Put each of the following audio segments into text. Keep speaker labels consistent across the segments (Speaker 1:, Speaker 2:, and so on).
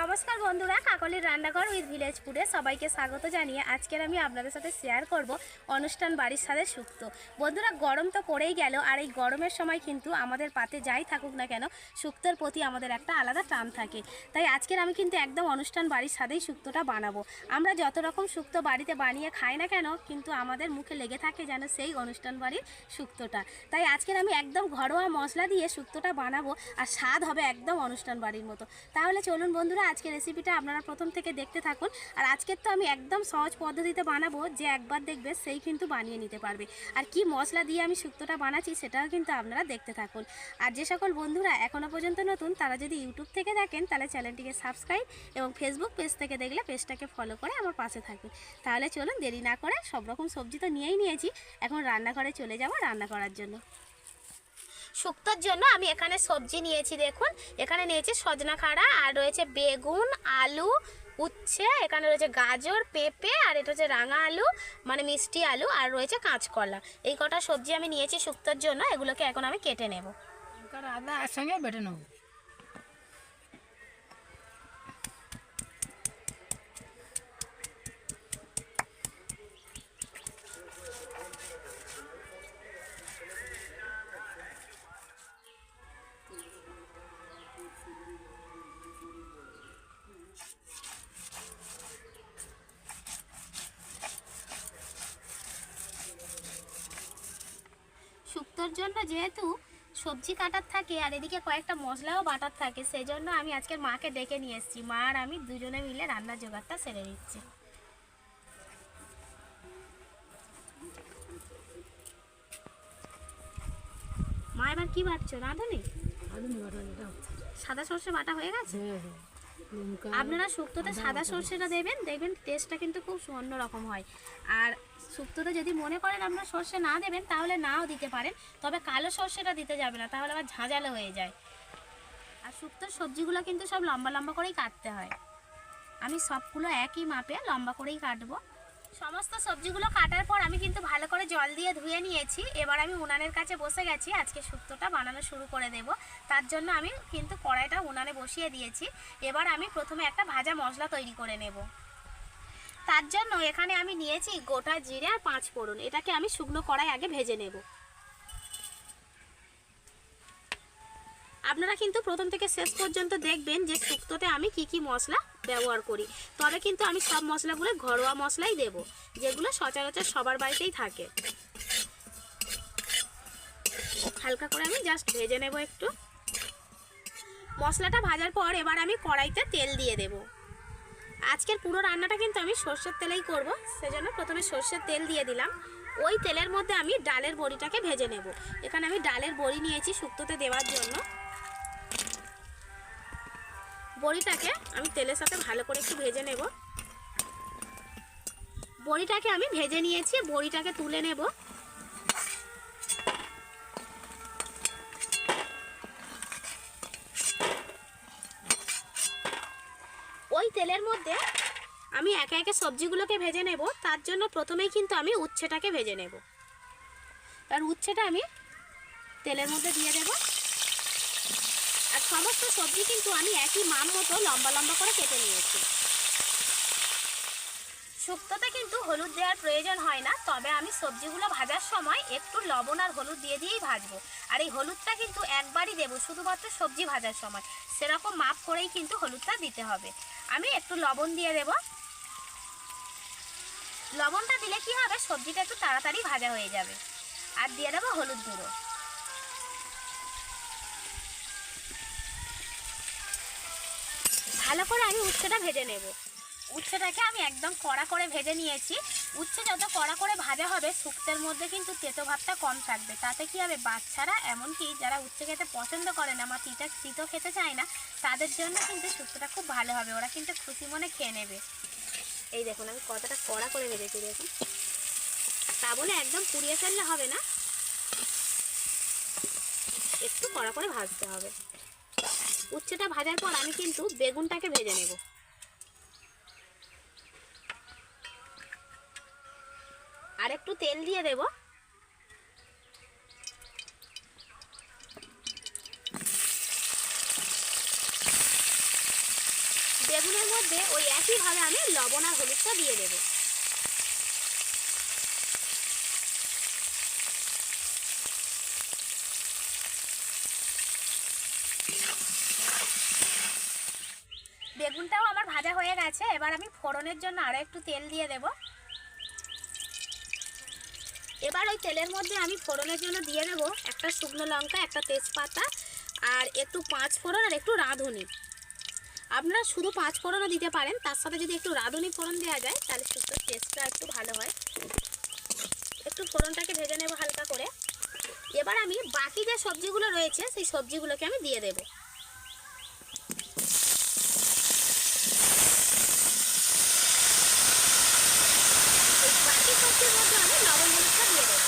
Speaker 1: নমস্কার বন্ধুরা, কাকলির রান্নাঘর উইথ ভিলেজপুরে সবাইকে স্বাগত জানিয়ে আজকের আমি আপনাদের সাথে শেয়ার করব অনুষ্ঠান বাড়ির সাথে সুক্ত। বন্ধুরা, গরম তো পড়েই গেল আর এই গরমের সময় কিন্তু আমাদের পাতে যাই থাকুক না কেন শুক্তোর প্রতি আমাদের একটা আলাদা টান থাকে। তাই আজকের আমি কিন্তু একদম অনুষ্ঠান বাড়ির সাথেই শুক্তোটা বানাবো। আমরা যত রকম সুক্ত বাড়িতে বানিয়ে খাই না কেন, কিন্তু আমাদের মুখে লেগে থাকে যেন সেই অনুষ্ঠান বাড়ির শুক্তোটা তাই আজকের আমি একদম ঘরোয়া মশলা দিয়ে শুক্তোটা বানাবো আর স্বাদ হবে একদম অনুষ্ঠান বাড়ির মতো। তাহলে চলুন বন্ধুরা আজকে রেসিপিটা আপনারা প্রথম থেকে দেখতে থাকুন। আর আজকের তো আমি একদম সহজ পদ্ধতিতে বানাবো, যে একবার দেখবে সেই কিন্তু বানিয়ে নিতে পারবে। আর কি মশলা দিয়ে আমি শুক্তোটা বানাচ্ছি, সেটাও কিন্তু আপনারা দেখতে থাকুন। আর যে সকল বন্ধুরা এখনও পর্যন্ত নতুন, তারা যদি ইউটিউব থেকে দেখেন, তাহলে চ্যানেলটিকে সাবস্ক্রাইব এবং ফেসবুক পেজ থেকে দেখলে পেজটাকে ফলো করে আমার পাশে থাকুন। তাহলে চলুন, দেরি না করে সব রকম সবজি তো নিয়েই নিয়েছি। এখন রান্নাঘরে চলে যাব রান্না করার জন্য। শুক্তোর জন্য আমি এখানে সবজি নিয়েছি, দেখুন। এখানে নিয়েছি সজনা খাড়া, আর রয়েছে বেগুন, আলু, উচ্ছে, এখানে রয়েছে গাজর, পেঁপে, আর এটা হচ্ছে রাঙা আলু মানে মিষ্টি আলু, আর রয়েছে কাঁচকলা। এই কটা সবজি আমি নিয়েছি শুক্তোর জন্য, এগুলোকে এখন আমি কেটে নেব।
Speaker 2: আদা একসঙ্গে বেটে নেব।
Speaker 1: শুক্তোর জন্য যেহেতু সবজি কাটার থাকে আর এদিকে কয়েকটা মশলাও বাটার থাকে সেই জন্য আমি আজকের মাকে ডেকে নিয়ে এসেছি। মা আর আমি দুজনে মিলে রান্নার জোগাড়টা সেরে দিচ্ছি মা এবার কি বাটছো? রাঁধুনি? সাদা সর্ষে বাটা হয়ে গেছে?
Speaker 2: হ্যাঁ হ্যাঁ।
Speaker 1: আপনারা শুক্তোতে সাদা সর্ষেটা দেবেন দেখবেন টেস্টটা কিন্তু খুব অন্যরকম হয়। আর শুক্তোতে যদি মনে করেন আপনারা সর্ষে না দেবেন, তাহলে নাও দিতে পারেন। তবে কালো সর্ষেটা দিতে যাবে না, তাহলে আবার ঝাঁঝালো হয়ে যায়। আর শুক্তোর সবজিগুলো কিন্তু সব লম্বা লম্বা করেই কাটতে হয়। আমি সবগুলো একই মাপে লম্বা করেই কাটবো। সমস্ত সবজিগুলো কাটার পর আমি কিন্তু ভালো করে জল দিয়ে ধুয়ে নিয়েছি। এবার আমি উনানের কাছে বসে গেছি, আজকে শুক্তোটা বানানো শুরু করে দেব। তার জন্য আমি কিন্তু কড়াইটা উনানে বসিয়ে দিয়েছি। এবার আমি প্রথমে একটা ভাজা মশলা তৈরি করে নেব। তার জন্য এখানে আমি নিয়েছি গোটা জিরে আর পাঁচ ফোড়ন। এটাকে আমি শুকনো কড়াই আগে ভেজে নেব। আপনারা কিন্তু প্রথম থেকে শেষ পর্যন্ত দেখবেন যে শুক্তোতে আমি কি কি মশলা ব্যবহার করি। তবে কিন্তু আমি সব মশলাগুলো ঘরোয়া মশলাই দেব, যেগুলো সচরাচর সবার বাড়িতেই থাকে। হালকা করে আমি জাস্ট ভেজে নেব একটু। মশলাটা ভাজার পর এবার আমি কড়াইতে তেল দিয়ে দেব। আজকের পুরো রান্নাটা কিন্তু আমি সর্ষের তেলেই করব। সেজন্য প্রথমে সর্ষের তেল দিয়ে দিলাম। ওই তেলের মধ্যে আমি ডালের বড়িটাকে ভেজে নেব। এখানে আমি ডালের বড়ি নিয়েছি শুক্তোতে দেওয়ার জন্য। বড়িটাকে আমি তেলের সাথে ভালো করে একটু ভেজে নেব। বড়িটাকে আমি ভেজে নিয়েছি, বড়িটাকে তুলে নেব। তেলের মধ্যে আমি একে একে সবজিগুলোকে ভেজে নেব। তার জন্য প্রথমেই কিন্তু আমি উচ্ছেটাকে ভেজে নেব। আর উচ্ছেটা আমি তেলের মধ্যে দিয়ে দেবো। আর সমস্ত সবজি কিন্তু আমি একই মাম মতো লম্বা লম্বা করে কেটে নিয়েছি। শুক্তোতে কিন্তু হলুদ দেওয়ার প্রয়োজন হয় না, তবে আমি সবজিগুলো ভাজার সময় একটু লবণ আর হলুদ দিয়ে দিয়েই ভাজবো। আর এই হলুদটা কিন্তু একবারই দেবো, শুধুমাত্র সবজি ভাজার সময়। সেরকম মাপ করেই কিন্তু হলুদটা দিতে হবে। আমি একটু লবণ দিয়ে দেব। লবণটা দিলে কি হবে? সবজিটা একটু তাড়াতাড়ি ভাজা হয়ে যাবে। আর দিয়ে দেবো হলুদ গুঁড়ো। ভালো করে আমি উচ্ছেটা ভেজে নেব। উচ্ছেটাকে আমি একদম কড়া করে ভেজে নিয়েছি। উচ্ছে যত কড়া করে ভাজা হবে শুক্তের মধ্যে কিন্তু তেতো ভাবটা কম থাকবে। তাতে কি হবে? বাচ্চারা, এমনকি যারা উচ্ছে খেতে পছন্দ করে না, বা তিতা, তিতো খেতে চায় না, তাদের জন্য কিন্তু শুক্তোটা খুব ভালো হবে। ওরা কিন্তু খুশি মনে খেয়ে নেবে। এই দেখুন, আমি কতটা কড়া করে ভেজেছি, দেখুন। তা বলে একদম পুড়িয়ে ফেললে হবে না? একটু কড়া করে ভাজতে হবে। উচ্ছেটা ভাজার পর আমি কিন্তু বেগুনটাকে ভেজে নেব। আর একটু তেল দিয়ে দেব। বেগুনের মধ্যে ওই একইভাবে আমি লবণ আর হলুদটা দিয়ে দেবো। বেগুনটাও আমার ভাজা হয়ে গেছে, এবার আমি ফোড়নের জন্য আরও একটু তেল দিয়ে দেব। এবার ওই তেলের মধ্যে আমি ফোড়নের জন্য দিয়ে দেবো একটা শুকনো লঙ্কা, একটা তেজপাতা আর একটু পাঁচ ফোড়ন আর একটু রাঁধুনি। আপনারা শুধু পাঁচ ফোড়নও দিতে পারেন, তার সাথে যদি একটু রাঁধুনি ফোড়ন দেওয়া যায়, তাহলে শুক্তোর টেস্টটা একটু ভালো হয়। একটু ফোড়নটাকে ভেজে নেব হালকা করে। এবার আমি বাকি যে সবজিগুলো রয়েছে, সেই সবজিগুলোকে আমি দিয়ে দেবো এই বাকি সবজির মধ্যে আমি লবণ হলুদটা দিয়ে দেবো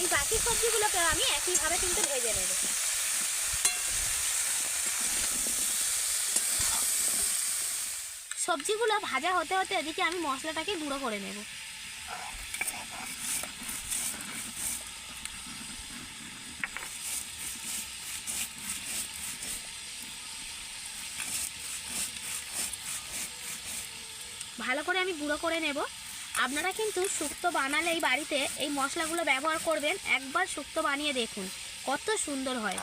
Speaker 1: এই বাকি সবজিগুলোকে আমি একইভাবে কিন্তু ভেজে নেব। সবজিগুলো ভাজা হতে হতে এদিকে আমি মশলাটাকে গুঁড়ো করে নেব। ভালো করে আমি গুঁড়ো করে নেব। আপনারা কিন্তু শুক্তো বানালে এই বাড়িতে এই মশলাগুলো ব্যবহার করবেন। একবার শুক্তো বানিয়ে দেখুন, কত সুন্দর হয়।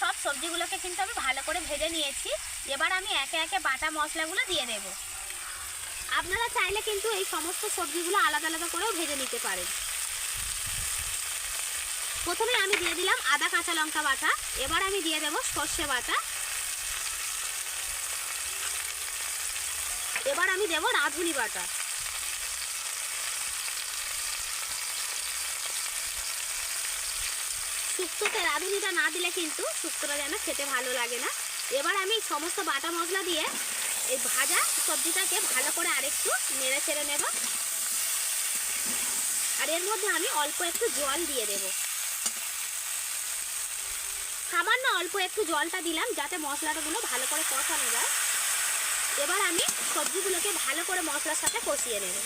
Speaker 1: সব সবজিগুলোকে কিন্তু আমি ভালো করে ভেজে নিয়েছি। এবার আমি একে একে বাটা মশলাগুলো দিয়ে দেব। আপনারা চাইলে কিন্তু এই সমস্ত সবজিগুলো আলাদা আলাদা করেও ভেজে নিতে পারেন। প্রথমে আমি দিয়ে দিলাম আদা, কাঁচা লঙ্কা বাটা। এবার আমি দিয়ে দেব সর্ষে বাটা। এবার আমি দেব রাঁধুনি বাটা। শুক্তোতে রাঁধুনিটা না দিলে কিন্তু শুক্তোটা যেন খেতে ভালো লাগে না। এবার আমি সমস্ত বাটা মশলা দিয়ে এই ভাজা সবজিটাকে ভালো করে আরেকটু নেড়ে চেড়ে নেব। আর এর মধ্যে আমি অল্প একটু জল দিয়ে দেব। সামান্য অল্প একটু জলটা দিলাম যাতে মশলাটাগুলো ভালো করে কষানো যায়। এবার আমি সবজিগুলোকে ভালো করে মশলার সাথে কষিয়ে নেব।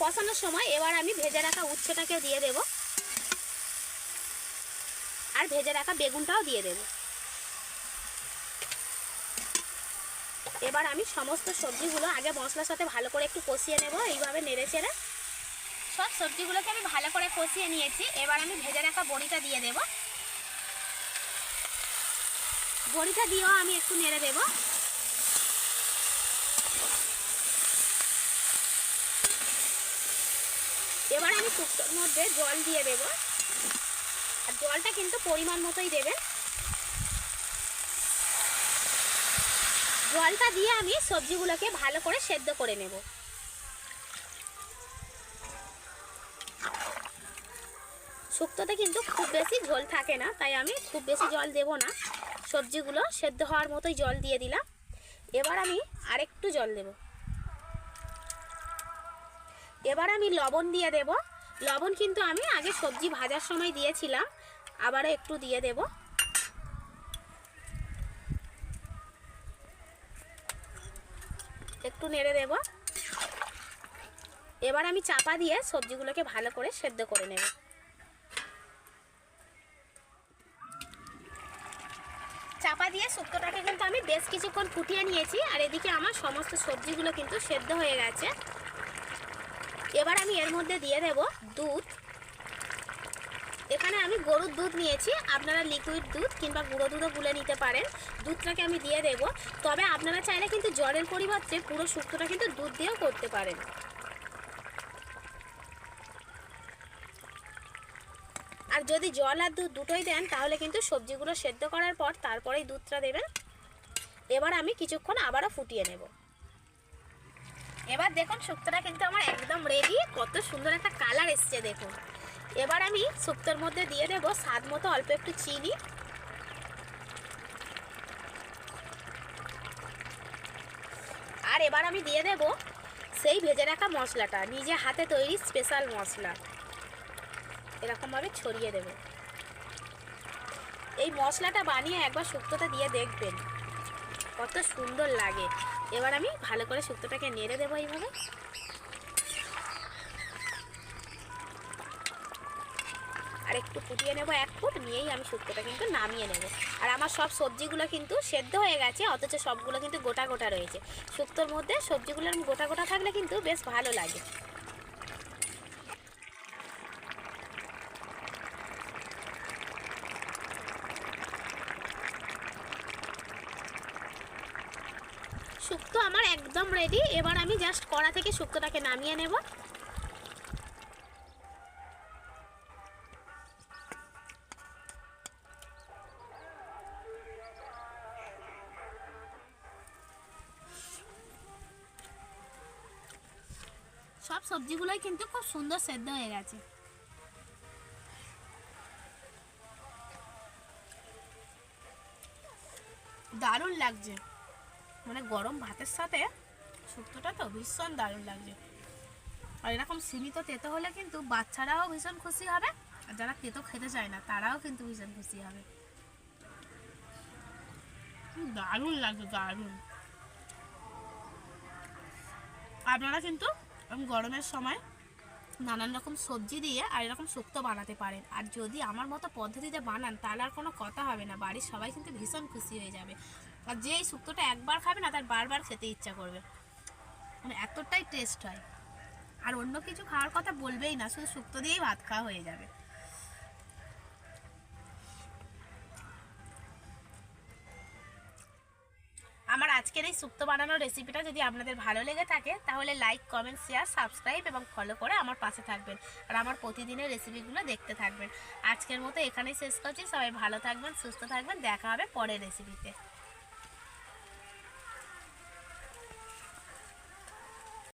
Speaker 1: কষানোর সময় এবার আমি ভেজে রাখা উচ্ছেটাকে দিয়ে দেব। আর ভেজে রাখা বেগুনটাও দিয়ে দেব। এবার আমি সমস্ত সবজিগুলো আগে মশলার সাথে ভালো করে একটু কষিয়ে নেব, এইভাবে নেড়ে চেড়ে। সবজিগুলোকে আমি ভালো করে কষিয়ে নিয়েছি। এবার আমি ভেজে রাখা বড়িটা দিয়ে দেব। বড়িটা দিয়েও আমি একটু নেড়ে দেব। এবার আমি শুক্তোর মধ্যে জল দিয়ে দেব। আর জলটা কিন্তু পরিমাণ মতোই দেবেন জলটা দিয়ে আমি সবজিগুলোকে ভালো করে সেদ্ধ করে নেব। শুক্তোতে কিন্তু খুব বেশি ঝোল থাকে না, তাই আমি খুব বেশি জল দেব না। সবজিগুলো সেদ্ধ হওয়ার মতোই জল দিয়ে দিলাম। এবার আমি আরেকটু জল দেব। এবার আমি লবণ দিয়ে দেব। লবণ কিন্তু আমি আগে সবজি ভাজার সময় দিয়েছিলাম, আবারও একটু দিয়ে দেব। একটু নেড়ে দেব। এবার আমি চাপা দিয়ে সবজিগুলোকে ভালো করে সেদ্ধ করে নেব। চাপা দিয়ে শুক্তোটাকে কিন্তু আমি বেশ কিছুক্ষণ ফুটিয়ে নিয়েছি, আর এদিকে আমার সমস্ত সবজিগুলো কিন্তু সেদ্ধ হয়ে গেছে। এবার আমি এর মধ্যে দিয়ে দেব দুধ। এখানে আমি গরুর দুধ নিয়েছি, আপনারা লিকুইড দুধ কিংবা গুঁড়ো দুধও গুলে নিতে পারেন। দুধটাকে আমি দিয়ে দেব। তবে আপনারা চাইলে কিন্তু জলের পরিবর্তে পুরো শুক্তোটা কিন্তু দুধ দিয়েও করতে পারেন। আর যদি জল আর দুধ দুটোই দেন, তাহলে কিন্তু সবজিগুলো সেদ্ধ করার পর তারপরেই দুধটা দেবেন। এবার আমি কিছুক্ষণ আবারও ফুটিয়ে নেব। এবার দেখুন শুক্তোটা কিন্তু আমার একদম রেডি কত সুন্দর একটা কালার এসছে দেখুন। এবার আমি শুক্তোর মধ্যে দিয়ে দেবো স্বাদ মতো অল্প একটু চিনি। আর এবার আমি দিয়ে দেব সেই ভেজে রাখা মশলাটা, নিজে হাতে তৈরি স্পেশাল মশলা। এরকমভাবে ছড়িয়ে দেবো। এই মশলাটা বানিয়ে একবার শুক্তোটা দিয়ে দেখবেন। কত সুন্দর লাগে। এবার আমি ভালো করে শুক্তোটাকে নেড়ে দেবো এইভাবে। আর একটু ফুটিয়ে নেব এক ফুট, নিয়েই আমি শুক্তোটা কিন্তু নামিয়ে নেব। আর আমার সব সবজিগুলো কিন্তু সেদ্ধ হয়ে গেছে, অথচ সবগুলো কিন্তু গোটা গোটা রয়েছে। শুক্তোর মধ্যে সবজিগুলো গোটা গোটা থাকলে কিন্তু বেশ ভালো লাগে শুক্তো আমার একদম রেডি এবার আমি জাস্ট কড়া থেকে শুক্তোটাকে নামিয়ে নেব। সব সবজিগুলোই কিন্তু খুব সুন্দর সেদ্ধ হয়ে গেছে। দারুণ লাগছে। মানে গরম ভাতের সাথে শুক্তোটা তো ভীষণ দারুণ লাগছে। আর এরকম সীমিত তেতো হলে কিন্তু বাচ্চারাও ভীষণ খুশি হবে, আর যারা তেতো খেতে চায় না, তারাও কিন্তু ভীষণ খুশি হবে। দারুণ লাগছে, দারুণ। আপনারা কিন্তু গরমের সময় নানান রকম সবজি দিয়ে আর এরকম শুক্তো বানাতে পারেন। আর যদি আমার মতো পদ্ধতিতে বানান, তাহলে আর কোনো কথা হবে না। বাড়ির সবাই কিন্তু ভীষণ খুশি হয়ে যাবে। আর যে এই শুক্তোটা একবার খাবে না, তার বারবার খেতে ইচ্ছা করবে। মানে এতটাই টেস্ট হয়। আর অন্য কিছু খাওয়ার কথা বলবেই না, শুধু শুক্তো দিয়েই ভাত খাওয়া হয়ে যাবে। আমার আজকের এই শুক্তো বানানোর রেসিপিটা যদি আপনাদের ভালো লেগে থাকে, তাহলে লাইক কমেন্ট শেয়ার সাবস্ক্রাইব এবং ফলো করে আমার পাশে থাকবেন। আর আমার প্রতিদিনের রেসিপিগুলো দেখতে থাকবেন। আজকের মতো এখানেই শেষ করছি। সবাই ভালো থাকবেন, সুস্থ থাকবেন। দেখা হবে পরের রেসিপিতে